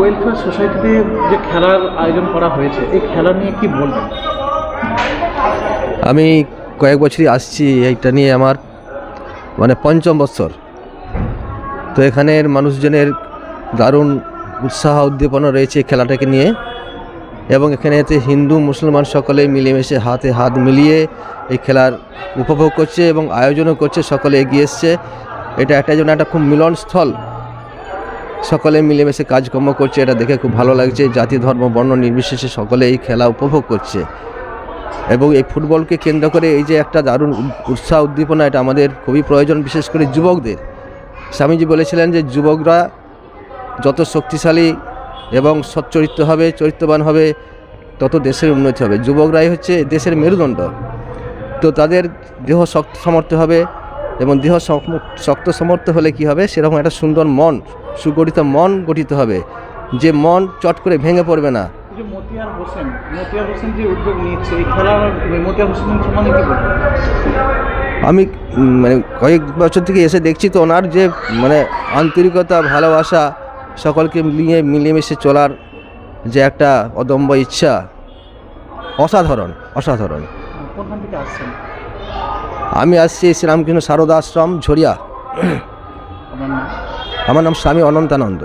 Welfare সোসাইটিতে যে খেলার আয়োজন করা হয়েছে, এই খেলা নিয়ে কি বলবেন? আমি কয়েক বছরই আসছি, এইটা নিয়ে আমার মানে পঞ্চম বৎসর তো এখানের মানুষজনের দারুণ উৎসাহ, উদ্দীপনা রয়েছে খেলাটাকে নিয়ে। এবং এখানে এতে হিন্দু, মুসলমান সকলে মিলেমিশে হাতে হাত মিলিয়ে এই খেলার উপভোগ করছে এবং আয়োজনও করছে, সকলে এগিয়ে এসছে। এটা একটা যেন একটা খুব মিলনস্থল সকলে মিলেমিশে কাজকর্ম করছে, এটা দেখে খুব ভালো লাগছে। জাতি, ধর্ম, বর্ণ নির্বিশেষে সকলে এই খেলা উপভোগ করছে। এবং এই ফুটবলকে কেন্দ্র করে এই যে একটা দারুণ উৎসাহ উদ্দীপনা, এটা আমাদের খুবই প্রয়োজন, বিশেষ করে যুবকদের। স্বামীজি বলেছিলেন যে যুবকরা যত শক্তিশালী এবং সচ্চরিত্র হবে, চরিত্রবান হবে, তত দেশের উন্নতি হবে। যুবকরাই হচ্ছে দেশের মেরুদণ্ড। তো তাদের দেহ শক্ত সমর্থ হবে এবং দেহ শক্ত সমর্থ হলে কি হবে? সেরকম একটা সুন্দর মন সুগঠিত মন গঠিত হবে। যে মন চট করে ভেঙে পড়বে না। মতিয়ার হোসেন মতিয়ার হোসেন যে উদ্যোগ নিচ্ছে এই খেলার মতিয়ার হোসেন সম্বন্ধে কি আমি মানে কয়েক বছর থেকে এসে দেখছি তো ওনার যে মানে আন্তরিকতা ভালোবাসা সকলকে নিয়ে মিলেমিশে চলার যে একটা অদম্য ইচ্ছা অসাধারণ অসাধারণ। কোনখান থেকে আসছেন? আমি আসছি শ্রীরামকৃষ্ণ সারদা আশ্রম ঝরিয়া। আমার নাম? আমার নাম স্বামী অনন্তানন্দ।